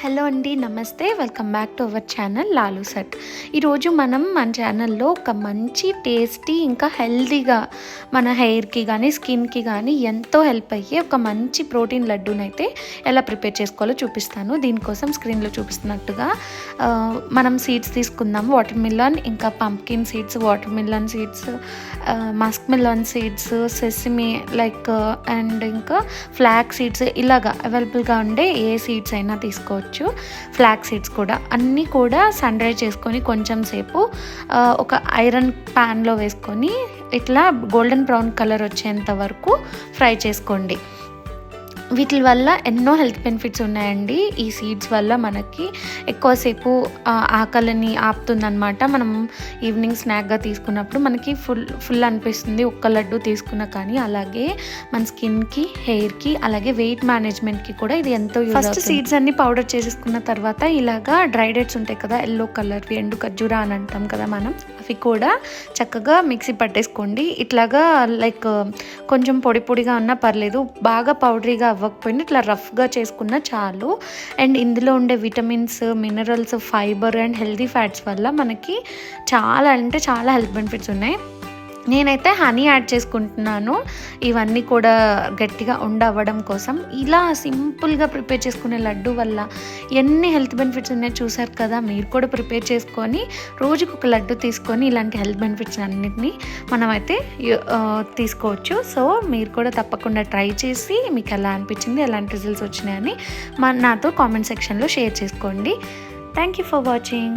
Hello అండి నమస్తే. Welcome back to our channel Lalu సట్ ఈరోజు మనం మన ఛానల్లో ఒక మంచి టేస్టీ ఇంకా హెల్దీగా మన హెయిర్కి కానీ స్కిన్కి కానీ ఎంతో హెల్ప్ అయ్యే ఒక మంచి ప్రోటీన్ లడ్డూనైతే ఎలా ప్రిపేర్ చేసుకోవాలో చూపిస్తాను. దీనికోసం స్క్రీన్లో చూపిస్తున్నట్టుగా మనం సీడ్స్ తీసుకుందాం. వాటర్ మిలన్ ఇంకా pumpkin seeds watermelon seeds muskmelon seeds sesame like and ఇంకా ఫ్లాక్ సీడ్స్ ఇలాగా అవైలబుల్గా ఉండే ఏ సీడ్స్ అయినా తీసుకోవచ్చు. ఫ్లాక్ సీడ్స్ కూడా. అన్నీ కూడా సన్ డ్రై చేసుకొని కొంచెం సేపు ఒక ఐరన్ ప్యాన్లో వేసుకొని ఇట్లా గోల్డెన్ బ్రౌన్ కలర్ వచ్చేంత వరకు ఫ్రై చేసుకోండి. వీటి వల్ల ఎన్నో హెల్త్ బెనిఫిట్స్ ఉన్నాయండి. ఈ సీడ్స్ వల్ల మనకి ఎక్కువసేపు ఆకలిని ఆపుతుందన్నమాట. మనం ఈవినింగ్ స్నాక్గా తీసుకున్నప్పుడు మనకి ఫుల్ ఫుల్ అనిపిస్తుంది ఒక్క లడ్డు తీసుకున్నా కానీ. అలాగే మన స్కిన్కి హెయిర్కి అలాగే వెయిట్ మేనేజ్మెంట్కి కూడా ఇది ఎంతో ఫస్ట్ సీడ్స్ అన్ని పౌడర్ చేసేసుకున్న తర్వాత ఇలాగా డ్రై డేట్స్ ఉంటాయి కదా ఎల్లో కలర్వి ఎండు ఖర్జూరా అని అంటాం కదా మనం అవి కూడా చక్కగా మిక్సీ పట్టేసుకోండి. ఇట్లాగా లైక్ కొంచెం పొడి పొడిగా ఉన్నా పర్లేదు బాగా పౌడరీగా అవ్వకపోయినా ఇట్లా రఫ్గా చేసుకున్న చాలు. అండ్ ఇందులో ఉండే vitamins minerals fibre and healthy fats వల్ల మనకి చాలా అంటే చాలా హెల్త్ బెనిఫిట్స్ ఉన్నాయి. నేనైతే హనీ యాడ్ చేసుకుంటున్నాను. ఇవన్నీ కూడా గట్టిగా ఉండవడం కోసం. ఇలా సింపుల్గా ప్రిపేర్ చేసుకునే లడ్డు వల్ల ఎన్ని హెల్త్ బెనిఫిట్స్ ఉన్నాయో చూసారు కదా? మీరు కూడా ప్రిపేర్ చేసుకొని రోజుకు ఒక లడ్డు తీసుకొని ఇలాంటి హెల్త్ బెనిఫిట్స్ అన్నిటిని మనమైతే తీసుకోవచ్చు. సో మీరు కూడా తప్పకుండా ట్రై చేసి మీకు ఎలా అనిపించింది ఎలాంటి రిజల్ట్స్ వచ్చినాయని మా నాతో కామెంట్ సెక్షన్లో షేర్ చేసుకోండి. Thank you for watching.